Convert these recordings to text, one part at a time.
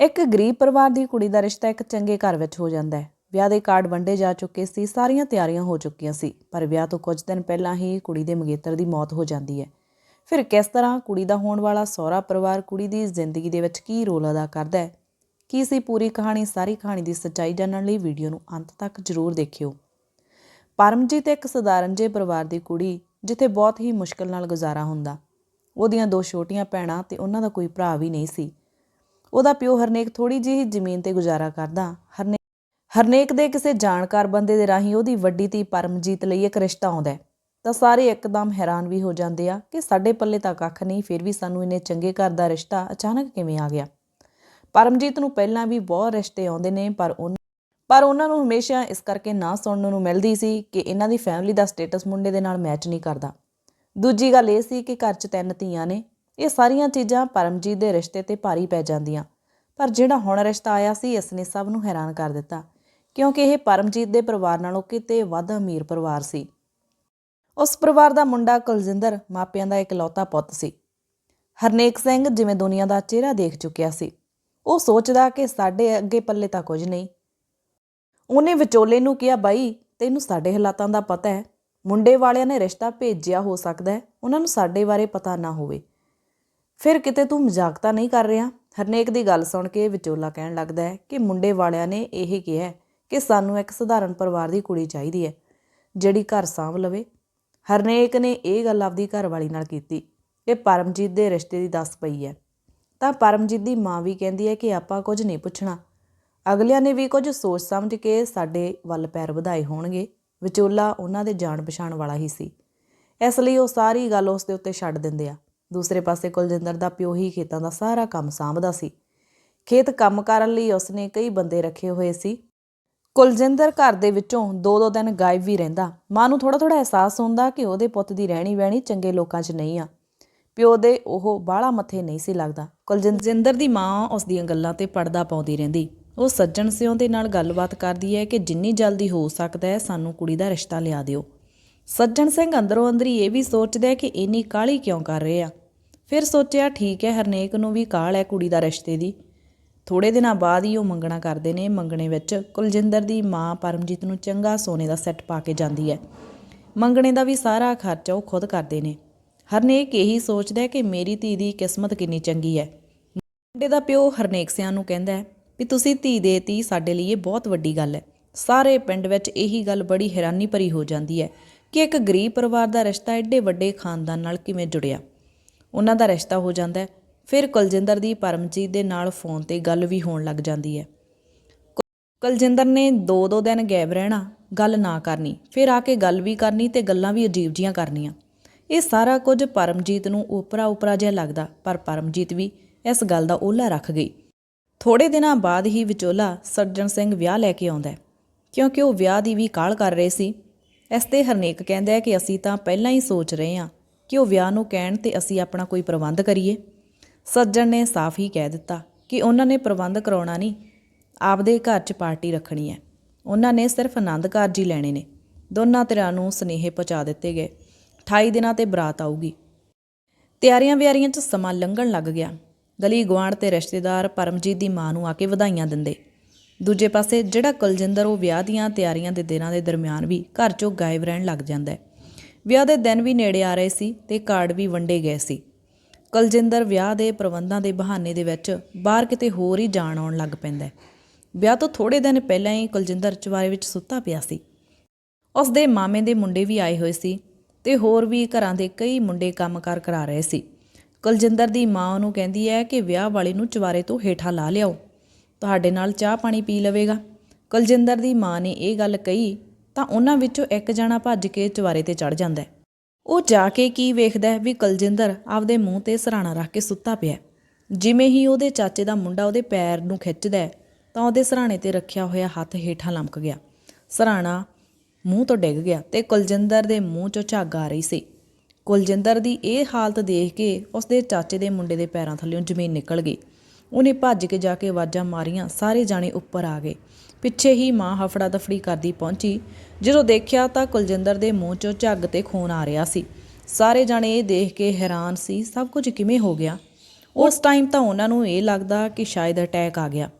ਇੱਕ ਗਰੀਬ ਪਰਿਵਾਰ ਦੀ ਕੁੜੀ ਦਾ ਰਿਸ਼ਤਾ ਇੱਕ ਚੰਗੇ ਘਰ ਵਿੱਚ ਹੋ ਜਾਂਦਾ ਹੈ। ਵਿਆਹ ਦੇ ਕਾਰਡ ਵੰਡੇ ਜਾ ਚੁੱਕੇ ਸੀ, ਸਾਰੀਆਂ ਤਿਆਰੀਆਂ ਹੋ ਚੁੱਕੀਆਂ ਸੀ, ਪਰ ਵਿਆਹ ਤੋਂ ਕੁਝ ਦਿਨ ਪਹਿਲਾਂ ਹੀ ਕੁੜੀ ਦੇ ਮੰਗੇਤਰ ਦੀ ਮੌਤ ਹੋ ਜਾਂਦੀ ਹੈ। ਫਿਰ ਕਿਸ ਤਰ੍ਹਾਂ ਕੁੜੀ ਦਾ ਹੋਣ ਵਾਲਾ ਸਹੁਰਾ ਪਰਿਵਾਰ ਕੁੜੀ ਦੀ ਜ਼ਿੰਦਗੀ ਦੇ ਵਿੱਚ ਕੀ ਰੋਲ ਅਦਾ ਕਰਦਾ ਹੈ? ਕੀ ਸੀ ਪੂਰੀ ਕਹਾਣੀ, ਸਾਰੀ ਕਹਾਣੀ ਦੀ ਸੱਚਾਈ ਜਾਣਨ ਲਈ ਵੀਡੀਓ ਨੂੰ ਅੰਤ ਤੱਕ ਜ਼ਰੂਰ ਦੇਖਿਓ। ਪਰਮਜੀਤ ਇੱਕ ਸਧਾਰਨ ਜਿਹੇ ਪਰਿਵਾਰ ਦੀ ਕੁੜੀ, ਜਿੱਥੇ ਬਹੁਤ ਹੀ ਮੁਸ਼ਕਲ ਨਾਲ ਗੁਜ਼ਾਰਾ ਹੁੰਦਾ। ਉਹਦੀਆਂ ਦੋ ਛੋਟੀਆਂ ਭੈਣਾਂ ਤੇ ਉਹਨਾਂ ਦਾ ਕੋਈ ਭਰਾ ਵੀ ਨਹੀਂ ਸੀ। ਉਹਦਾ ਪਿਓ ਹਰਨੇਕ ਥੋੜੀ ਜਿਹੀ ਜ਼ਮੀਨ ਤੇ ਗੁਜ਼ਾਰਾ ਕਰਦਾ। ਹਰਨੇ, ਹਰਨੇਕ ਦੇ ਕਿਸੇ ਜਾਣਕਾਰ ਬੰਦੇ ਦੇ ਰਾਹੀਂ ਉਹਦੀ ਵੱਡੀ ਧੀ ਪਰਮਜੀਤ ਲਈ ਇੱਕ ਰਿਸ਼ਤਾ ਆਉਂਦਾ ਤਾਂ ਸਾਰੇ ਇੱਕਦਮ ਹੈਰਾਨ ਵੀ ਹੋ ਜਾਂਦੇ ਆ ਕਿ ਸਾਡੇ ਪੱਲੇ ਤਾਂ ਕੱਖ ਨਹੀਂ, ਫਿਰ ਵੀ ਸਾਨੂੰ ਇੰਨੇ ਚੰਗੇ ਘਰ ਦਾ ਰਿਸ਼ਤਾ ਅਚਾਨਕ ਕਿਵੇਂ ਆ ਗਿਆ? ਪਰਮਜੀਤ ਨੂੰ ਪਹਿਲਾਂ ਵੀ ਬਹੁਤ ਰਿਸ਼ਤੇ ਆਉਂਦੇ ਨੇ, ਪਰ ਉਹ ਪਰ ਉਹਨਾਂ ਨੂੰ ਹਮੇਸ਼ਾ ਇਸ ਕਰਕੇ ਨਾ ਸੁਣਨ ਨੂੰ ਮਿਲਦੀ ਸੀ ਕਿ ਇਹਨਾਂ ਦੀ ਫੈਮਿਲੀ ਦਾ ਸਟੇਟਸ ਮੁੰਡੇ ਦੇ ਨਾਲ ਮੈਚ ਨਹੀਂ ਕਰਦਾ। ਦੂਜੀ ਗੱਲ ਇਹ ਸੀ ਕਿ ਘਰ 'ਚ ਤਿੰਨ ਧੀਆਂ ਨੇ ਇਹ ਸਾਰੀਆਂ ਚੀਜ਼ਾਂ ਪਰਮਜੀਤ ਦੇ ਰਿਸ਼ਤੇ ਤੇ ਭਾਰੀ ਪੈ ਜਾਂਦੀਆਂ। ਪਰ ਜਿਹੜਾ ਹੁਣ ਰਿਸ਼ਤਾ ਆਇਆ ਸੀ, ਇਸ ਨੇ ਸਭ ਨੂੰ ਹੈਰਾਨ ਕਰ ਦਿੱਤਾ, ਕਿਉਂਕਿ ਇਹ ਪਰਮਜੀਤ ਦੇ ਪਰਿਵਾਰ ਨਾਲੋਂ ਕਿਤੇ ਵੱਧ ਅਮੀਰ ਪਰਿਵਾਰ ਸੀ। ਉਸ ਪਰਿਵਾਰ ਦਾ ਮੁੰਡਾ ਕੁਲਜਿੰਦਰ ਮਾਪਿਆਂ ਦਾ ਇਕਲੌਤਾ ਪੁੱਤ ਸੀ। ਹਰਨੇਕ ਸਿੰਘ ਜਿਵੇਂ ਦੁਨੀਆ ਦਾ ਚਿਹਰਾ ਦੇਖ ਚੁੱਕਿਆ ਸੀ। ਉਹ ਸੋਚਦਾ ਕਿ ਸਾਡੇ ਅੱਗੇ ਪੱਲੇ ਤਾਂ ਕੁਝ ਨਹੀਂ। ਉਹਨੇ ਵਿਚੋਲੇ ਨੂੰ ਕਿਹਾ, ਬਾਈ, ਤੈਨੂੰ ਸਾਡੇ ਹਾਲਾਤਾਂ ਦਾ ਪਤਾ ਹੈ। ਮੁੰਡੇ ਵਾਲਿਆਂ ਨੇ ਰਿਸ਼ਤਾ ਭੇਜਿਆ ਹੋ ਸਕਦਾ ਹੈ। ਉਹਨਾਂ ਨੂੰ ਸਾਡੇ ਬਾਰੇ ਪਤਾ ਨਾ ਹੋਵੇ। ਫਿਰ ਕਿਤੇ ਤੂੰ ਮਜ਼ਾਕ ਤਾਂ ਨਹੀਂ ਕਰ ਰਿਹਾ? ਹਰਨੇਕ ਦੀ ਗੱਲ ਸੁਣ ਕੇ ਵਿਚੋਲਾ ਕਹਿਣ ਲੱਗਦਾ ਹੈ ਕਿ ਮੁੰਡੇ ਵਾਲਿਆਂ ਨੇ ਇਹ ਕਿਹਾ ਕਿ ਸਾਨੂੰ ਇੱਕ ਸਧਾਰਨ ਪਰਿਵਾਰ ਦੀ ਕੁੜੀ ਚਾਹੀਦੀ ਹੈ, ਜਿਹੜੀ ਘਰ ਸਾਂਭ ਲਵੇ। ਹਰਨੇਕ ਨੇ ਇਹ ਗੱਲ ਆਪਦੀ ਘਰਵਾਲੀ ਨਾਲ ਕੀਤੀ। ਕਿ ਪਰਮਜੀਤ ਦੇ ਰਿਸ਼ਤੇ ਦੀ ਦੱਸ ਪਈ ਹੈ। ਤਾਂ ਪਰਮਜੀਤ ਦੀ ਮਾਂ ਵੀ ਕਹਿੰਦੀ ਹੈ ਕਿ ਆਪਾਂ ਕੁਝ ਨਹੀਂ ਪੁੱਛਣਾ। ਅਗਲਿਆਂ ਨੇ ਵੀ ਕੁਝ ਸੋਚ ਸਮਝ ਕੇ ਸਾਡੇ ਵੱਲ ਪੈਰ ਵਧਾਏ ਹੋਣਗੇ। ਵਿਚੋਲਾ ਉਹਨਾਂ ਦੇ ਜਾਣ ਪਛਾਣ ਵਾਲਾ ਹੀ ਸੀ। ਇਸ ਲਈ ਉਹ ਸਾਰੀ ਗੱਲ ਉਸ ਦੇ ਉੱਤੇ ਛੱਡ ਦਿੰਦੇ ਆ। ਦੂਸਰੇ ਪਾਸੇ ਕੁਲਜਿੰਦਰ ਦਾ ਪਿਓ ਹੀ ਖੇਤਾਂ ਦਾ ਸਾਰਾ ਕੰਮ ਸਾਂਭਦਾ ਸੀ। ਖੇਤ ਕੰਮ ਕਰਨ ਲਈ ਉਸਨੇ ਕਈ ਬੰਦੇ ਰੱਖੇ ਹੋਏ ਸੀ। ਕੁਲਜਿੰਦਰ ਘਰ ਦੇ ਵਿੱਚੋਂ ਦੋ ਦੋ ਦਿਨ ਗਾਇਬ ਵੀ ਰਹਿੰਦਾ। ਮਾਂ ਨੂੰ ਥੋੜਾ ਥੋੜਾ ਅਹਿਸਾਸ ਹੁੰਦਾ ਕਿ ਉਹਦੇ ਪੁੱਤ ਦੀ ਰਹਿਣੀ ਵਹਿਣੀ ਚੰਗੇ ਲੋਕਾਂ 'ਚ ਨਹੀਂ ਆ। ਪਿਓ ਦੇ ਉਹ ਬਾਹਲਾ ਮੱਥੇ ਨਹੀਂ ਸੀ ਲੱਗਦਾ। ਕੁਲਜਿੰਦਰ ਦੀ ਮਾਂ ਉਸ ਦੀਆਂ ਗੱਲਾਂ ਤੇ ਪਰਦਾ ਪਾਉਂਦੀ ਰਹਿੰਦੀ। ਉਹ ਸੱਜਣ ਸਿਉਂ ਦੇ ਨਾਲ ਗੱਲਬਾਤ ਕਰਦੀ ਹੈ ਕਿ ਜਿੰਨੀ ਜਲਦੀ ਹੋ ਸਕਦਾ ਹੈ ਸਾਨੂੰ ਕੁੜੀ ਦਾ ਰਿਸ਼ਤਾ ਲਿਆ ਦਿਓ। ਸੱਜਣ ਸਿੰਘ ਅੰਦਰੋਂ ਅੰਦਰੀ ਇਹ ਵੀ ਸੋਚਦਾ ਕਿ ਇੰਨੀ ਕਾਹਲੀ ਕਿਉਂ ਕਰ ਰਹੇ ਆ? ਫਿਰ ਸੋਚਿਆ, ਠੀਕ ਹੈ, ਹਰਨੇਕ ਨੂੰ ਵੀ ਕਾਹਲ ਹੈ ਕੁੜੀ ਦਾ ਰਿਸ਼ਤੇ ਦੀ। ਥੋੜੇ ਦਿਨਾਂ ਬਾਅਦ ਹੀ ਉਹ ਮੰਗਣਾ ਕਰਦੇ ਨੇ ਮੰਗਣੇ ਵਿੱਚ। ਕੁਲਜਿੰਦਰ ਦੀ ਮਾਂ ਪਰਮਜੀਤ ਨੂੰ ਚੰਗਾ ਸੋਨੇ ਦਾ ਸੈੱਟ ਪਾ ਕੇ ਜਾਂਦੀ ਹੈ। ਮੰਗਣੇ ਦਾ ਵੀ ਸਾਰਾ ਖਰਚਾ ਉਹ ਖੁਦ ਕਰਦੇ ਨੇ। ਹਰਨੇਕ ਇਹੀ ਸੋਚਦਾ ਹੈ ਕਿ ਮੇਰੀ ਧੀ ਦੀ ਕਿਸਮਤ ਕਿੰਨੀ ਚੰਗੀ ਹੈ। ਮੁੰਡੇ ਦਾ ਪਿਓ ਹਰਨੇਕ ਸਿਆਂ ਨੂੰ ਕਹਿੰਦਾ ਹੈ ਵੀ ਤੁਸੀਂ ਧੀ ਦੇਤੀ ਸਾਡੇ ਲਈ ਇਹ ਬਹੁਤ ਵੱਡੀ ਗੱਲ ਹੈ। ਸਾਰੇ ਪਿੰਡ ਵਿੱਚ ਇਹੀ ਗੱਲ ਬੜੀ ਹੈਰਾਨੀ ਭਰੀ ਹੋ ਜਾਂਦੀ ਹੈ ਕਿ ਇੱਕ ਗਰੀਬ ਪਰਿਵਾਰ ਦਾ ਰਿਸ਼ਤਾ ਐਡੇ ਵੱਡੇ ਖਾਨਦਾਨ ਨਾਲ ਕਿਵੇਂ ਜੁੜਿਆ? ਉਹਨਾਂ ਦਾ ਰਿਸ਼ਤਾ ਹੋ ਜਾਂਦਾ ਹੈ, ਫਿਰ ਕੁਲਜਿੰਦਰ ਦੀ ਪਰਮਜੀਤ ਦੇ ਨਾਲ ਫੋਨ ਤੇ ਗੱਲ ਵੀ ਹੋਣ ਲੱਗ ਜਾਂਦੀ ਹੈ। ਕੁਲਜਿੰਦਰ ਨੇ ਦੋ ਦੋ ਦਿਨ ਗਾਇਬ ਰਹਿਣਾ, ਗੱਲ ਨਾ ਕਰਨੀ, ਫਿਰ ਆ ਕੇ ਗੱਲ ਵੀ ਕਰਨੀ ਤੇ ਗੱਲਾਂ ਵੀ ਅਜੀਬ ਜੀਆਂ ਕਰਨੀਆਂ। ਇਹ ਸਾਰਾ ਕੁਝ ਪਰਮਜੀਤ ਨੂੰ ਉਪਰਾ ਉਪਰਾ ਜਿਹਾ ਲੱਗਦਾ, ਪਰ ਪਰਮਜੀਤ ਵੀ ਇਸ ਗੱਲ ਦਾ ਓਲਾ ਰੱਖ ਗਈ। ਥੋੜੇ ਦਿਨਾਂ ਬਾਅਦ ਹੀ ਵਿਚੋਲਾ ਸੱਜਣ ਸਿੰਘ ਵਿਆਹ ਲੈ ਕੇ ਆਉਂਦਾ ਕਿਉਂਕਿ ਉਹ ਵਿਆਹ ਦੀ ਵੀ ਕਾਲ ਕਰ ਰਹੇ ਸੀ। ਇਸ ਤੇ ਹਰਨੇਕ ਕਹਿੰਦਾ ਹੈ ਕਿ ਅਸੀਂ ਤਾਂ ਪਹਿਲਾਂ ਹੀ ਸੋਚ ਰਹੇ ਹਾਂ ਕਿ ਉਹ ਵਿਆਹ ਨੂੰ ਕਹਿਣ ਤੇ ਅਸੀਂ ਆਪਣਾ ਕੋਈ ਪ੍ਰਬੰਧ ਕਰੀਏ। ਸੱਜਣ ਨੇ ਸਾਫ਼ ਹੀ ਕਹਿ ਦਿੱਤਾ ਕਿ ਉਹਨਾਂ ਨੇ ਪ੍ਰਬੰਧ ਕਰਾਉਣਾ ਨਹੀਂ, ਆਪਦੇ ਘਰ 'ਚ ਪਾਰਟੀ ਰੱਖਣੀ ਹੈ। ਉਹਨਾਂ ਨੇ ਸਿਰਫ ਆਨੰਦ ਕਾਰਜ ਹੀ ਲੈਣੇ ਨੇ। ਦੋਨਾਂ ਧਿਰਾਂ ਨੂੰ ਸਨੇਹੇ ਪਹੁੰਚਾ ਦਿੱਤੇ ਗਏ। 28 ਦਿਨਾਂ ਤੇ ਬਰਾਤ ਆਊਗੀ। ਤਿਆਰੀਆਂ ਵਿਆਰੀਆਂ 'ਚ ਸਮਾਂ ਲੰਘਣ ਲੱਗ ਗਿਆ। ਗਲੀ ਗੁਆਂਢ ਤੇ ਰਿਸ਼ਤੇਦਾਰ ਪਰਮਜੀਤ ਦੀ ਮਾਂ ਨੂੰ ਆ ਕੇ ਵਧਾਈਆਂ ਦਿੰਦੇ। ਦੂਜੇ ਪਾਸੇ ਜਿਹੜਾ ਕੁਲਜਿੰਦਰ ਉਹ ਵਿਆਹ ਦੀਆਂ ਤਿਆਰੀਆਂ ਦੇ ਦਿਨਾਂ ਦੇ ਦਰਮਿਆਨ ਵੀ ਘਰ 'ਚੋਂ ਗਾਇਬ ਰਹਿਣ ਲੱਗ ਜਾਂਦਾ ਹੈ। ਵਿਆਹ ਦੇ ਦਿਨ ਵੀ ਨੇੜੇ ਆ ਰਹੇ ਸੀ ਤੇ ਕਾਰਡ ਵੀ ਵੰਡੇ ਗਏ ਸੀ। ਕੁਲਜਿੰਦਰ ਵਿਆਹ ਦੇ ਪ੍ਰਬੰਧਾਂ ਦੇ ਬਹਾਨੇ ਦੇ ਵਿੱਚ ਬਾਹਰ ਕਿਤੇ ਹੋਰ ਹੀ ਜਾਣ ਆਉਣ ਲੱਗ ਪੈਂਦਾ ਹੈ। ਵਿਆਹ ਤੋਂ ਥੋੜੇ ਦਿਨ ਪਹਿਲਾਂ ਹੀ ਕੁਲਜਿੰਦਰ ਚਵਾਰੇ ਵਿੱਚ ਸੁੱਤਾ ਪਿਆ ਸੀ। ਉਸ ਦੇ ਮਾਮੇ ਦੇ ਮੁੰਡੇ ਵੀ ਆਏ ਹੋਏ ਸੀ ਤੇ ਹੋਰ ਵੀ ਘਰਾਂ ਦੇ ਕਈ ਮੁੰਡੇ ਕੰਮਕਾਰ ਕਰਾ ਰਹੇ ਸੀ। ਕੁਲਜਿੰਦਰ ਦੀ ਮਾਂ ਉਹਨੂੰ ਕਹਿੰਦੀ ਹੈ ਕਿ ਵਿਆਹ ਵਾਲੇ ਨੂੰ ਚਵਾਰੇ ਤੋਂ ਹੇਠਾਂ ਲਾ ਲਿਆਓ। ਤੁਹਾਡੇ ਨਾਲ ਚਾਹ ਪਾਣੀ ਪੀ ਲਵੇਗਾ। ਕੁਲਜਿੰਦਰ ਦੀ ਮਾਂ ਨੇ ਇਹ ਗੱਲ ਕਹੀ ਤਾਂ ਉਹਨਾਂ ਵਿੱਚੋਂ ਇੱਕ ਜਣਾ ਭੱਜ ਕੇ ਚਵਾਰੇ ਤੇ ਚੜ ਜਾਂਦਾ ਹੈ। ਉਹ ਜਾ ਕੇ ਕੀ ਵੇਖਦਾ ਵੀ ਕੁਲਜਿੰਦਰ ਆਪਦੇ ਮੂੰਹ ਤੇ ਸਰਾਣਾ ਰੱਖ ਕੇ ਸੁੱਤਾ ਪਿਆ ਜਿਵੇਂ ਹੀ ਉਹਦੇ ਚਾਚੇ ਦਾ ਮੁੰਡਾ ਉਹਦੇ ਪੈਰ ਨੂੰ ਖਿੱਚਦਾ ਤਾਂ ਉਹਦੇ ਸਰਾਣੇ ਤੇ ਰੱਖਿਆ ਹੋਇਆ ਹੱਥ ਹੇਠਾਂ ਲਮਕ ਗਿਆ। ਸਰਾਣਾ ਮੂੰਹ ਤੋਂ ਡਿੱਗ ਗਿਆ ਤੇ ਕੁਲਜਿੰਦਰ ਦੇ ਮੂੰਹ 'ਚੋਂ ਝੱਗ ਆ ਰਹੀ ਸੀ। ਕੁਲਜਿੰਦਰ ਦੀ ਇਹ ਹਾਲਤ ਦੇਖ ਕੇ ਉਸਦੇ ਚਾਚੇ ਦੇ ਮੁੰਡੇ ਦੇ ਪੈਰਾਂ ਥੱਲੇੋਂ ਜ਼ਮੀਨ ਨਿਕਲ ਗਈ। ਉਹਨੇ ਭੱਜ ਕੇ ਜਾ ਕੇ ਆਵਾਜ਼ਾਂ ਮਾਰੀਆਂ, ਸਾਰੇ ਜਾਣੇ ਉੱਪਰ ਆ ਗਏ। ਪਿੱਛੇ ਹੀ ਮਾਂ ਹਫੜਾ ਦਫੜੀ ਕਰਦੀ ਪਹੁੰਚੀ। ਜਦੋਂ ਦੇਖਿਆ ਤਾਂ ਕੁਲਜਿੰਦਰ ਦੇ ਮੂੰਹ 'ਚੋਂ ਝੱਗ ਤੇ ਖੂਨ ਆ ਰਿਹਾ ਸੀ। ਸਾਰੇ ਜਾਣੇ ਇਹ ਦੇਖ ਕੇ ਹੈਰਾਨ ਸੀ, ਸਭ ਕੁਝ ਕਿਵੇਂ ਹੋ ਗਿਆ? ਉਸ ਟਾਈਮ ਤਾਂ ਉਹਨਾਂ ਨੂੰ ਇਹ ਲੱਗਦਾ ਕਿ ਸ਼ਾਇਦ ਅਟੈਕ ਆ ਗਿਆ।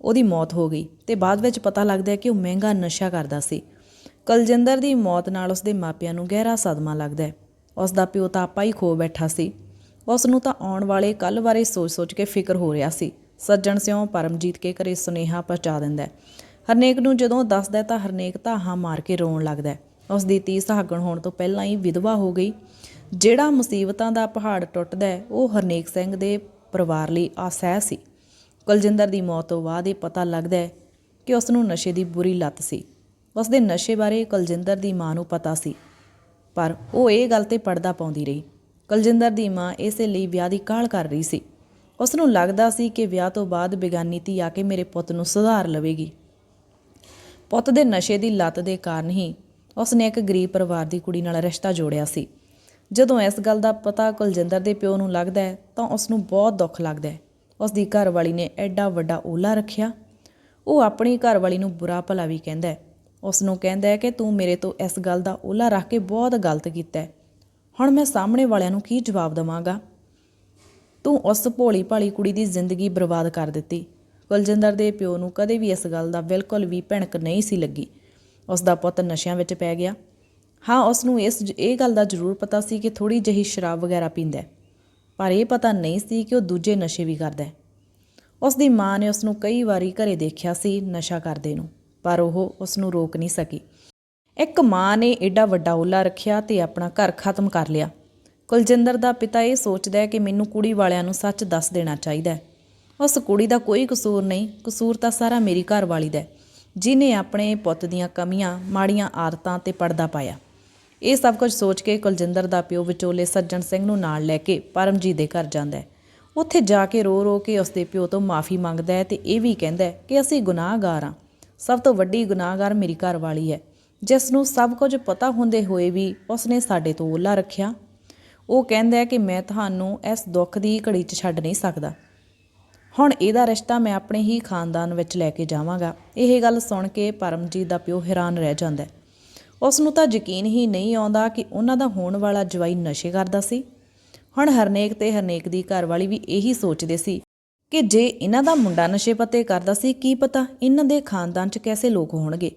ਉਹਦੀ ਮੌਤ ਹੋ ਗਈ ਤੇ ਬਾਅਦ ਵਿੱਚ ਪਤਾ ਲੱਗਦਾ ਕਿ ਉਹ ਮਹਿੰਗਾ ਨਸ਼ਾ ਕਰਦਾ ਸੀ। ਕੁਲਜਿੰਦਰ ਦੀ ਮੌਤ ਨਾਲ ਉਸਦੇ ਮਾਪਿਆਂ ਨੂੰ ਗਹਿਰਾ ਸਦਮਾ ਲੱਗਦਾ ਹੈ। ਉਸ ਦਾ ਪਿਓ ਤਾਂ ਆਪਾ ਹੀ ਖੋ ਬੈਠਾ ਸੀ। ਉਸ ਨੂੰ ਤਾਂ ਆਉਣ ਵਾਲੇ ਕੱਲ ਬਾਰੇ ਸੋਚ-ਸੋਚ ਕੇ ਫਿਕਰ ਹੋ ਰਿਹਾ ਸੀ। ਸੱਜਣ ਸਿਉ ਪਰਮਜੀਤ ਕੇ ਘਰੇ ਸੁਨੇਹਾ ਪਹੁੰਚਾ ਦਿੰਦਾ ਹੈ। ਹਰਨੇਕ ਨੂੰ ਜਦੋਂ ਦੱਸਦਾ ਤਾਂ ਹਰਨੇਕ ਧਾਹਾਂ ਮਾਰ ਕੇ ਰੋਣ ਲੱਗਦਾ ਹੈ। ਉਸ ਦੀ ਧੀ ਸਹਾਗਣ ਹੋਣ ਤੋਂ ਪਹਿਲਾਂ ਹੀ ਵਿਧਵਾ ਹੋ ਗਈ। ਜਿਹੜਾ ਮੁਸੀਬਤਾਂ ਦਾ ਪਹਾੜ ਟੁੱਟਦਾ ਹੈ, ਉਹ ਹਰਨੇਕ ਸਿੰਘ ਦੇ ਪਰਿਵਾਰ ਲਈ ਆਸਹਿ ਸੀ। ਕੁਲਜਿੰਦਰ ਦੀ ਮੌਤ ਤੋਂ ਬਾਅਦ ਇਹ ਪਤਾ ਲੱਗਦਾ ਹੈ ਕਿ ਉਸ ਨੂੰ ਨਸ਼ੇ ਦੀ ਬੁਰੀ ਲੱਤ ਸੀ। ਉਸ ਦੇ ਨਸ਼ੇ ਬਾਰੇ ਕੁਲਜਿੰਦਰ ਦੀ ਮਾਂ ਨੂੰ ਪਤਾ ਸੀ। ਪਰ ਉਹ ਇਹ ਗੱਲ ਤੇ ਪਰਦਾ ਪਾਉਂਦੀ ਰਹੀ। ਕੁਲਜਿੰਦਰ ਦੀ ਮਾਂ ਇਸੇ ਲਈ ਵਿਆਹ ਦੀ ਕਾਹਲ ਕਰ ਰਹੀ ਸੀ। ਉਸ ਨੂੰ ਲੱਗਦਾ ਸੀ ਕਿ ਵਿਆਹ ਤੋਂ ਬਾਅਦ ਬੇਗਾਨੀ ਧੀ ਆ ਕੇ ਮੇਰੇ ਪੁੱਤ ਨੂੰ ਸੁਧਾਰ ਲਵੇਗੀ। ਪੁੱਤ ਦੇ ਨਸ਼ੇ ਦੀ ਲੱਤ ਦੇ ਕਾਰਨ ਹੀ ਉਸ ਨੇ ਇੱਕ ਗਰੀਬ ਪਰਿਵਾਰ ਦੀ ਕੁੜੀ ਨਾਲ ਰਿਸ਼ਤਾ ਜੋੜਿਆ ਸੀ। ਜਦੋਂ ਇਸ ਗੱਲ ਦਾ ਪਤਾ ਕੁਲਜਿੰਦਰ ਦੇ ਪਿਓ ਨੂੰ ਲੱਗਦਾ ਹੈ, ਤਾਂ ਉਸ ਨੂੰ ਬਹੁਤ ਦੁੱਖ ਲੱਗਦਾ ਹੈ। ਉਸ ਦੀ ਘਰਵਾਲੀ ਨੇ ਐਡਾ ਵੱਡਾ ਓਲਾ ਰੱਖਿਆ। ਉਹ ਆਪਣੀ ਘਰਵਾਲੀ ਨੂੰ ਬੁਰਾ ਭਲਾ ਵੀ ਕਹਿੰਦਾ ਹੈ। ਉਸ ਨੂੰ ਕਹਿੰਦਾ ਹੈ ਕਿ ਤੂੰ ਮੇਰੇ ਤੋਂ ਇਸ ਗੱਲ ਦਾ ਓਲਾ ਰੱਖ ਕੇ ਬਹੁਤ ਗਲਤ ਕੀਤਾ ਹੈ। ਹੁਣ ਮੈਂ ਸਾਹਮਣੇ ਵਾਲਿਆਂ ਨੂੰ ਕੀ ਜਵਾਬ ਦਵਾਂਗਾ? ਤੂੰ ਉਸ ਭੋਲੀ ਭਾਲੀ ਕੁੜੀ ਦੀ ਜ਼ਿੰਦਗੀ ਬਰਬਾਦ ਕਰ ਦਿੱਤੀ। ਕੁਲਜਿੰਦਰ ਦੇ ਪਿਓ ਨੂੰ ਕਦੇ ਵੀ ਇਸ ਗੱਲ ਦਾ ਬਿਲਕੁਲ ਵੀ ਭਿਣਕ ਨਹੀਂ ਸੀ ਲੱਗੀ। ਉਸ ਦਾ ਪੁੱਤ ਨਸ਼ਿਆਂ ਵਿੱਚ ਪੈ ਗਿਆ। ਹਾਂ ਉਸ ਨੂੰ ਇਸ ਇਹ ਗੱਲ ਦਾ ਜ਼ਰੂਰ ਪਤਾ ਸੀ ਕਿ ਥੋੜੀ ਜਿਹੀ ਸ਼ਰਾਬ ਵਗੈਰਾ ਪੀਂਦਾ ਪਰ ਇਹ ਪਤਾ ਨਹੀਂ ਸੀ ਕਿ ਉਹ ਦੂਜੇ ਨਸ਼ੇ ਵੀ ਕਰਦਾ ਹੈ। ਉਸ ਦੀ ਮਾਂ ਨੇ ਉਸ ਨੂੰ ਕਈ ਵਾਰੀ ਘਰੇ ਦੇਖਿਆ ਸੀ ਨਸ਼ਾ ਕਰਦੇ ਨੂੰ, ਪਰ ਉਹ ਉਸ ਨੂੰ ਰੋਕ ਨਹੀਂ ਸਕੀ। ਇੱਕ ਮਾਂ ਨੇ ਐਡਾ ਵੱਡਾ ਓਲਾ ਰੱਖਿਆ ਤੇ ਆਪਣਾ ਘਰ ਖਤਮ ਕਰ ਲਿਆ। ਕੁਲਜਿੰਦਰ ਦਾ ਪਿਤਾ ਇਹ ਸੋਚਦਾ ਹੈ ਕਿ ਮੈਨੂੰ ਕੁੜੀ ਵਾਲਿਆਂ ਨੂੰ ਸੱਚ ਦੱਸ ਦੇਣਾ ਚਾਹੀਦਾ ਹੈ। ਉਸ ਕੁੜੀ ਦਾ ਕੋਈ ਕਸੂਰ ਨਹੀਂ, ਕਸੂਰ ਤਾਂ ਸਾਰਾ ਮੇਰੀ ਘਰ ਵਾਲੀ ਦਾ ਹੈ ਜਿਨੇ ਆਪਣੇ ਪੁੱਤ ਦੀਆਂ ਕਮੀਆਂ, ਮਾੜੀਆਂ ਆਦਤਾਂ ਤੇ ਪਰਦਾ ਪਾਇਆ। ਇਹ ਸਭ ਕੁਝ ਸੋਚ ਕੇ ਕੁਲਜਿੰਦਰ ਦਾ ਪਿਓ ਵਿਚੋਲੇ ਸੱਜਣ ਸਿੰਘ ਨੂੰ ਨਾਲ ਲੈ ਕੇ ਪਰਮਜੀਤ ਦੇ ਘਰ ਜਾਂਦਾ ਹੈ। ਉੱਥੇ ਜਾ ਕੇ ਰੋ ਰੋ ਕੇ ਉਸਦੇ ਪਿਓ ਤੋਂ ਮਾਫੀ ਮੰਗਦਾ ਹੈ ਤੇ ਇਹ ਵੀ ਕਹਿੰਦਾ ਹੈ ਕਿ ਅਸੀਂ ਗੁਨਾਹਗਾਰ ਹਾਂ। ਸਭ ਤੋਂ ਵੱਡੀ ਗੁਨਾਹਗਾਰ ਮੇਰੀ ਘਰ ਵਾਲੀ ਹੈ। ਜਿਸ ਨੂੰ ਸਭ ਕੁਝ ਪਤਾ ਹੁੰਦੇ ਹੋਏ ਵੀ ਉਸਨੇ ਸਾਡੇ ਤੋਂ ਓਲਾ ਰੱਖਿਆ। ਉਹ ਕਹਿੰਦਾ ਹੈ ਕਿ ਮੈਂ ਤੁਹਾਨੂੰ ਇਸ ਦੁੱਖ ਦੀ ਘੜੀ 'ਚ ਛੱਡ ਨਹੀਂ ਸਕਦਾ। ਹੁਣ ਇਹਦਾ ਰਿਸ਼ਤਾ ਮੈਂ ਆਪਣੇ ਹੀ ਖਾਨਦਾਨ ਵਿੱਚ ਲੈ ਕੇ ਜਾਵਾਂਗਾ। ਇਹ ਗੱਲ ਸੁਣ ਕੇ ਪਰਮਜੀਤ ਦਾ ਪਿਓ ਹੈਰਾਨ ਰਹਿ ਜਾਂਦਾ ਹੈ। ਉਸ ਨੂੰ ਤਾਂ ਯਕੀਨ ਹੀ ਨਹੀਂ ਆਉਂਦਾ ਕਿ ਉਹਨਾਂ ਦਾ ਹੋਣ ਵਾਲਾ ਜਵਾਈ ਨਸ਼ੇ ਕਰਦਾ ਸੀ। ਹੁਣ ਹਰਨੇਕ ਤੇ ਹਰਨੇਕ ਦੀ ਘਰਵਾਲੀ ਵੀ ਇਹੀ ਸੋਚਦੇ ਸੀ ਕਿ ਜੇ ਇਹਨਾਂ ਦਾ ਮੁੰਡਾ ਨਸ਼ੇ ਪੱਤੇ ਕਰਦਾ ਸੀ, ਕੀ ਪਤਾ ਇਹਨਾਂ ਦੇ ਖਾਨਦਾਨ 'ਚ ਕੈਸੇ ਲੋਕ ਹੋਣਗੇ।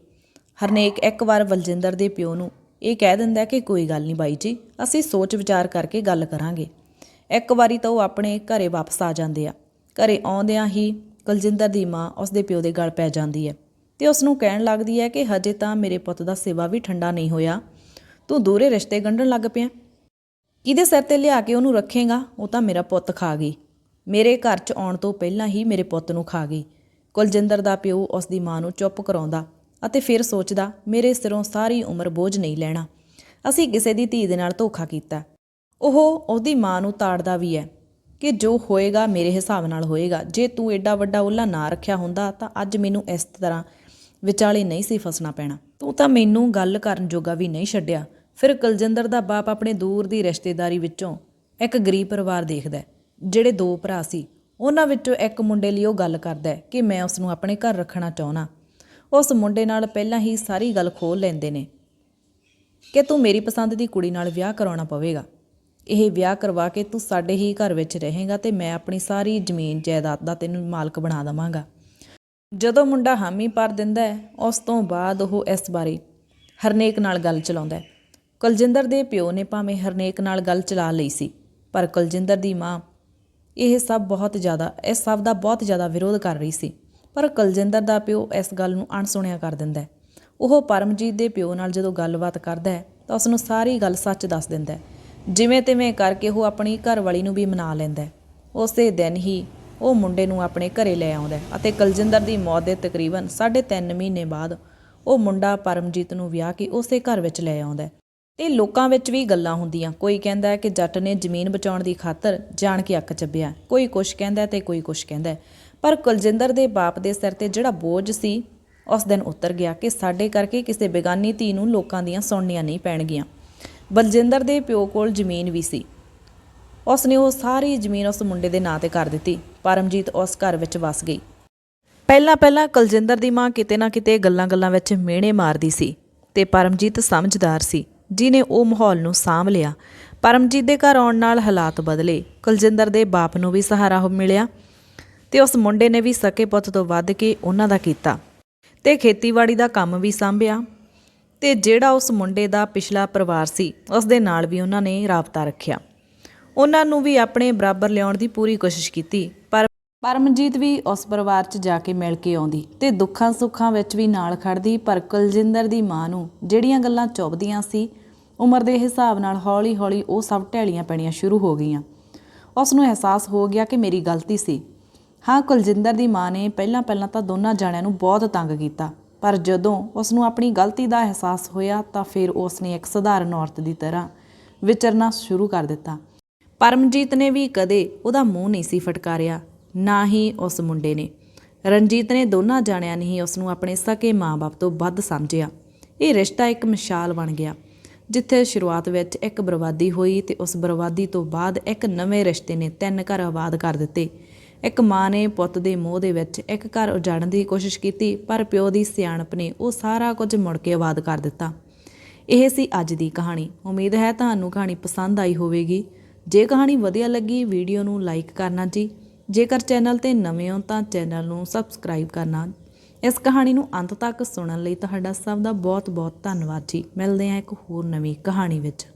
ਹਰਨੇਕ ਇੱਕ ਵਾਰ ਬਲਜਿੰਦਰ ਦੇ ਪਿਓ ਨੂੰ ਇਹ ਕਹਿ ਦਿੰਦਾ ਕਿ ਕੋਈ ਗੱਲ ਨਹੀਂ ਬਾਈ ਜੀ, ਅਸੀਂ ਸੋਚ ਵਿਚਾਰ ਕਰਕੇ ਗੱਲ ਕਰਾਂਗੇ। ਇੱਕ ਵਾਰੀ ਤਾਂ ਉਹ ਆਪਣੇ ਘਰੇ ਵਾਪਸ ਆ ਜਾਂਦੇ ਆ। ਘਰੇ ਆਉਂਦਿਆਂ ਹੀ ਕੁਲਜਿੰਦਰ ਦੀ ਮਾਂ ਉਸਦੇ ਪਿਓ ਦੇ ਗਲ ਪੈ ਜਾਂਦੀ ਹੈ ਤੇ ਉਸ ਨੂੰ ਕਹਿਣ ਲੱਗਦੀ ਹੈ ਕਿ ਹਜੇ ਤਾਂ ਮੇਰੇ ਪੁੱਤ ਦਾ ਸੇਵਾ ਵੀ ਠੰਡਾ ਨਹੀਂ ਹੋਇਆ। ਤੂੰ ਦੂਰੇ ਰਿਸ਼ਤੇ ਗੰਢਣ ਲੱਗ ਪਿਆ। ਕਿਹਦੇ ਸਿਰ ਤੇ ਲਿਆ ਕੇ ਉਹਨੂੰ ਰੱਖੇਗਾ? ਉਹ ਤਾਂ ਮੇਰਾ ਪੁੱਤ ਖਾ ਗਈ। ਮੇਰੇ ਘਰ 'ਚ ਆਉਣ ਤੋਂ ਪਹਿਲਾਂ ਹੀ ਮੇਰੇ ਪੁੱਤ ਨੂੰ ਖਾ ਗਈ। ਕੁਲਜਿੰਦਰ ਦਾ ਪਿਓ ਉਸ ਦੀ ਮਾਂ ਨੂੰ ਚੁੱਪ ਕਰਾਉਂਦਾ ਅਤੇ ਫਿਰ ਸੋਚਦਾ, ਮੇਰੇ ਸਿਰੋਂ ਸਾਰੀ ਉਮਰ ਬੋਝ ਨਹੀਂ ਲੈਣਾ। ਅਸੀਂ ਕਿਸੇ ਦੀ ਧੀ ਦੇ ਨਾਲ ਧੋਖਾ ਕੀਤਾ। ਉਹ ਉਹਦੀ ਮਾਂ ਨੂੰ ਤਾੜਦਾ ਵੀ ਹੈ ਕਿ ਜੋ ਹੋਏਗਾ ਮੇਰੇ ਹਿਸਾਬ ਨਾਲ ਹੋਏਗਾ। ਜੇ ਤੂੰ ਐਡਾ ਵੱਡਾ ਉੱਲਾ ਨਾ ਰੱਖਿਆ ਹੁੰਦਾ ਤਾਂ ਅੱਜ ਮੈਨੂੰ ਇਸ ਤਰ੍ਹਾਂ ਵਿਚਾਲੇ ਨਹੀਂ ਸੀ ਫਸਣਾ ਪੈਣਾ। ਤੂੰ ਤਾਂ ਮੈਨੂੰ ਗੱਲ ਕਰਨ ਜੋਗਾ ਵੀ ਨਹੀਂ ਛੱਡਿਆ। ਫਿਰ ਕੁਲਜਿੰਦਰ ਦਾ ਬਾਪ ਆਪਣੇ ਦੂਰ ਦੀ ਰਿਸ਼ਤੇਦਾਰੀ ਵਿੱਚੋਂ ਇੱਕ ਗਰੀਬ ਪਰਿਵਾਰ ਦੇਖਦਾ ਜਿਹੜੇ ਦੋ ਭਰਾ ਸੀ। ਉਹਨਾਂ ਵਿੱਚੋਂ ਇੱਕ ਮੁੰਡੇ ਲਈ ਉਹ ਗੱਲ ਕਰਦਾ ਕਿ ਮੈਂ ਉਸ ਨੂੰ ਆਪਣੇ ਘਰ ਰੱਖਣਾ ਚਾਹੁੰਦਾ। ਉਸ ਮੁੰਡੇ ਨਾਲ ਪਹਿਲਾਂ ਹੀ ਸਾਰੀ ਗੱਲ ਖੋਲ ਲੈਂਦੇ ਨੇ। ਕਿ ਤੂੰ ਮੇਰੀ ਪਸੰਦ ਦੀ ਕੁੜੀ ਨਾਲ ਵਿਆਹ ਕਰਾਉਣਾ ਪਵੇਗਾ। ਇਹ ਵਿਆਹ ਕਰਵਾ ਕੇ ਤੂੰ ਸਾਡੇ ਹੀ ਘਰ ਵਿੱਚ ਰਹੇਗਾ ਤੇ ਮੈਂ ਆਪਣੀ ਸਾਰੀ ਜ਼ਮੀਨ, ਜਾਇਦਾਦ ਦਾ ਤੈਨੂੰ ਮਾਲਕ ਬਣਾ ਦਵਾਂਗਾ। ਜਦੋਂ ਮੁੰਡਾ ਹਾਮੀ ਭਰ ਦਿੰਦਾ ਹੈ, ਉਸ ਤੋਂ ਬਾਅਦ ਉਹ ਇਸ ਬਾਰੇ ਹਰਨੇਕ ਨਾਲ ਗੱਲ ਚਲਾਉਂਦਾ ਹੈ। ਕੁਲਜਿੰਦਰ ਦੇ ਪਿਓ ਨੇ ਭਾਵੇਂ ਹਰਨੇਕ ਨਾਲ ਗੱਲ ਚਲਾ ਲਈ ਸੀ, ਪਰ ਕੁਲਜਿੰਦਰ ਦੀ ਮਾਂ ਇਹ ਸਭ ਬਹੁਤ ਜ਼ਿਆਦਾ ਇਸ ਸਭ ਦਾ ਬਹੁਤ ਜ਼ਿਆਦਾ ਵਿਰੋਧ ਕਰ ਰਹੀ ਸੀ। ਪਰ ਕੁਲਜਿੰਦਰ ਦਾ ਪਿਓ ਇਸ ਗੱਲ ਨੂੰ ਅਣਸੁਣਿਆ ਕਰ ਦਿੰਦਾ ਹੈ। ਉਹ ਪਰਮਜੀਤ ਦੇ ਪਿਓ ਨਾਲ ਜਦੋਂ ਗੱਲਬਾਤ ਕਰਦਾ ਹੈ, ਤਾਂ ਉਸ ਨੂੰ ਸਾਰੀ ਗੱਲ ਸੱਚ ਦੱਸ ਦਿੰਦਾ ਹੈ। ਜਿਵੇਂ ਤਿਵੇਂ ਕਰਕੇ ਉਹ ਆਪਣੀ ਘਰਵਾਲੀ ਨੂੰ ਵੀ ਮਨਾ ਲੈਂਦਾ ਹੈ। ਉਸੇ ਦਿਨ ਹੀ ਉਹ ਮੁੰਡੇ ਨੂੰ ਆਪਣੇ ਘਰੇ ਲੈ ਆਉਂਦਾ ਅਤੇ ਕੁਲਜਿੰਦਰ ਦੀ ਮੌਤ ਦੇ ਤਕਰੀਬਨ 3.5 ਮਹੀਨੇ ਬਾਅਦ ਉਹ ਮੁੰਡਾ ਪਰਮਜੀਤ ਨੂੰ ਵਿਆਹ ਕੇ ਉਸੇ ਘਰ ਵਿੱਚ ਲੈ ਆਉਂਦਾ ਹੈ। ਤੇ ਲੋਕਾਂ ਵਿੱਚ ਵੀ ਗੱਲਾਂ ਹੁੰਦੀਆਂ। ਕੋਈ ਕਹਿੰਦਾ ਹੈ ਕਿ ਜੱਟ ਨੇ ਜ਼ਮੀਨ ਬਚਾਉਣ ਦੀ ਖਾਤਰ ਜਾਣ ਕੇ ਅੱਖ ਚੱਬਿਆ ਕੋਈ ਕੁਛ ਕਹਿੰਦਾ ਤੇ ਕੋਈ ਕੁਛ ਕਹਿੰਦਾ ਪਰ ਕੁਲਜਿੰਦਰ ਦੇ ਬਾਪ ਦੇ ਸਿਰ ਤੇ ਜਿਹੜਾ ਬੋਝ ਸੀ, ਉਸ ਦਿਨ ਉਤਰ ਗਿਆ ਕਿ ਸਾਡੇ ਕਰਕੇ ਕਿਸੇ ਬੇਗਾਨੀ ਧੀ ਨੂੰ ਲੋਕਾਂ ਦੀਆਂ ਸੁਣਨੀਆਂ ਨਹੀਂ ਪੈਣਗੀਆਂ। ਬਲਜਿੰਦਰ ਦੇ ਪਿਓ ਕੋਲ ਜ਼ਮੀਨ ਵੀ ਸੀ। ਉਸ ਨੇ ਉਹ ਸਾਰੀ ਜ਼ਮੀਨ ਉਸ ਮੁੰਡੇ ਦੇ ਨਾਂ ਤੇ ਕਰ ਦਿੱਤੀ। ਪਰਮਜੀਤ ਉਸ ਘਰ ਵਿੱਚ ਵਸ ਗਈ। ਪਹਿਲਾਂ ਪਹਿਲਾਂ ਕੁਲਜਿੰਦਰ ਦੀ ਮਾਂ ਕਿਤੇ ਨਾ ਕਿਤੇ ਗੱਲਾਂ-ਗੱਲਾਂ ਵਿੱਚ ਮਿਹਣੇ ਮਾਰਦੀ ਸੀ ਤੇ ਪਰਮਜੀਤ ਸਮਝਦਾਰ ਸੀ ਜਿਨੇ ਉਹ ਮਾਹੌਲ ਨੂੰ ਸਾਂਭ ਲਿਆ। ਪਰਮਜੀਤ ਦੇ ਘਰ ਆਉਣ ਨਾਲ ਹਾਲਾਤ ਬਦਲੇ। ਕੁਲਜਿੰਦਰ ਦੇ ਬਾਪ ਨੂੰ ਵੀ ਸਹਾਰਾ ਮਿਲਿਆ। ਤੇ ਉਸ ਮੁੰਡੇ ਨੇ ਵੀ ਸਕੇ ਪੁੱਤ ਤੋਂ ਵੱਧ ਕੇ ਉਹਨਾਂ ਦਾ ਕੀਤਾ। ਤੇ ਖੇਤੀਬਾੜੀ ਦਾ ਕੰਮ ਵੀ ਸੰਭਿਆ। ਤੇ ਜਿਹੜਾ ਉਸ ਮੁੰਡੇ ਦਾ ਪਿਛਲਾ ਪਰਿਵਾਰ ਸੀ, ਉਸ ਦੇ ਨਾਲ ਵੀ ਉਹਨਾਂ ਨੇ ਰਾਬਤਾ ਰੱਖਿਆ। ਉਹਨਾਂ ਨੂੰ ਵੀ ਆਪਣੇ ਬਰਾਬਰ ਲਿਆਉਣ ਦੀ ਪੂਰੀ ਕੋਸ਼ਿਸ਼ ਕੀਤੀ, ਪਰ ਪਰਮਜੀਤ ਵੀ ਉਸ ਪਰਿਵਾਰ 'ਚ ਜਾ ਕੇ ਮਿਲ ਕੇ ਆਉਂਦੀ ਤੇ ਦੁੱਖਾਂ ਸੁੱਖਾਂ ਵਿੱਚ ਵੀ ਨਾਲ ਖੜਦੀ, ਪਰ ਕੁਲਜਿੰਦਰ ਦੀ ਮਾਂ ਨੂੰ ਜਿਹੜੀਆਂ ਗੱਲਾਂ ਚੁੱਭਦੀਆਂ ਸੀ, ਉਮਰ ਦੇ ਹਿਸਾਬ ਨਾਲ ਹੌਲੀ-ਹੌਲੀ ਉਹ ਸਭ ਢੈਲੀਆਂ ਪੈਣੀਆਂ ਸ਼ੁਰੂ ਹੋ ਗਈਆਂ। ਉਸ ਨੂੰ ਅਹਿਸਾਸ ਹੋ ਗਿਆ ਕਿ ਮੇਰੀ ਗਲਤੀ ਸੀ। ਹਾਂ, ਕੁਲਜਿੰਦਰ ਦੀ ਮਾਂ ਨੇ ਪਹਿਲਾਂ ਪਹਿਲਾਂ ਤਾਂ ਦੋਨਾਂ ਜਾਣਿਆਂ ਨੂੰ ਬਹੁਤ ਤੰਗ ਕੀਤਾ। ਪਰ ਜਦੋਂ ਉਸ ਨੂੰ ਆਪਣੀ ਗਲਤੀ ਦਾ ਅਹਿਸਾਸ ਹੋਇਆ ਤਾਂ ਫਿਰ ਉਸ ਨੇ ਇੱਕ ਸਧਾਰਨ ਔਰਤ ਦੀ ਤਰ੍ਹਾਂ ਵਿਚਰਨਾ ਸ਼ੁਰੂ ਕਰ ਦਿੱਤਾ। ਪਰਮਜੀਤ ਨੇ ਵੀ ਕਦੇ ਉਹਦਾ ਮੂੰਹ ਨਹੀਂ ਸੀ ਫਟਕਾਰਿਆ, ਨਾ ਹੀ ਉਸ ਮੁੰਡੇ ਨੇ। ਰਣਜੀਤ ਨੇ ਦੋਨਾਂ ਜਾਣਿਆਂ ਨੇ ਹੀ ਉਸ ਨੂੰ ਆਪਣੇ ਸਕੇ ਮਾਂ-ਬਾਪ ਤੋਂ ਵੱਧ ਸਮਝਿਆ। ਇਹ ਰਿਸ਼ਤਾ ਇੱਕ ਮਿਸਾਲ ਬਣ ਗਿਆ, ਜਿੱਥੇ ਸ਼ੁਰੂਆਤ ਵਿੱਚ ਇੱਕ ਬਰਬਾਦੀ ਹੋਈ ਤੇ ਉਸ ਬਰਬਾਦੀ ਤੋਂ ਬਾਅਦ ਇੱਕ ਨਵੇਂ ਰਿਸ਼ਤੇ ਨੇ ਤਿੰਨ ਘਰ ਆਬਾਦ ਕਰ ਦਿੱਤੇ। ਇੱਕ ਮਾਂ ਨੇ ਪੁੱਤ ਦੇ ਮੋਹ ਦੇ ਵਿੱਚ ਇੱਕ ਘਰ ਉਜਾੜਨ ਦੀ ਕੋਸ਼ਿਸ਼ ਕੀਤੀ, ਪਰ ਪਿਓ ਦੀ ਸਿਆਣਪ ਨੇ ਉਹ ਸਾਰਾ ਕੁਝ ਮੁੜ ਕੇ ਆਬਾਦ ਕਰ ਦਿੱਤਾ। ਇਹ ਸੀ ਅੱਜ ਦੀ ਕਹਾਣੀ। ਉਮੀਦ ਹੈ ਤੁਹਾਨੂੰ ਕਹਾਣੀ ਪਸੰਦ ਆਈ ਹੋਵੇਗੀ। ਜੇ ਕਹਾਣੀ ਵਧੀਆ ਲੱਗੀ, ਵੀਡੀਓ ਨੂੰ ਲਾਈਕ ਕਰਨਾ ਜੀ। ਜੇਕਰ ਚੈਨਲ ਤੇ ਨਵੇਂ ਹੋ ਤਾਂ ਚੈਨਲ ਨੂੰ ਸਬਸਕ੍ਰਾਈਬ ਕਰਨਾ। ਇਸ ਕਹਾਣੀ ਨੂੰ ਅੰਤ ਤੱਕ ਸੁਣਨ ਲਈ ਤੁਹਾਡਾ ਸਭ ਦਾ ਬਹੁਤ ਬਹੁਤ ਧੰਨਵਾਦ ਜੀ। ਮਿਲਦੇ ਹਾਂ ਇੱਕ ਹੋਰ ਨਵੀਂ ਕਹਾਣੀ ਵਿੱਚ।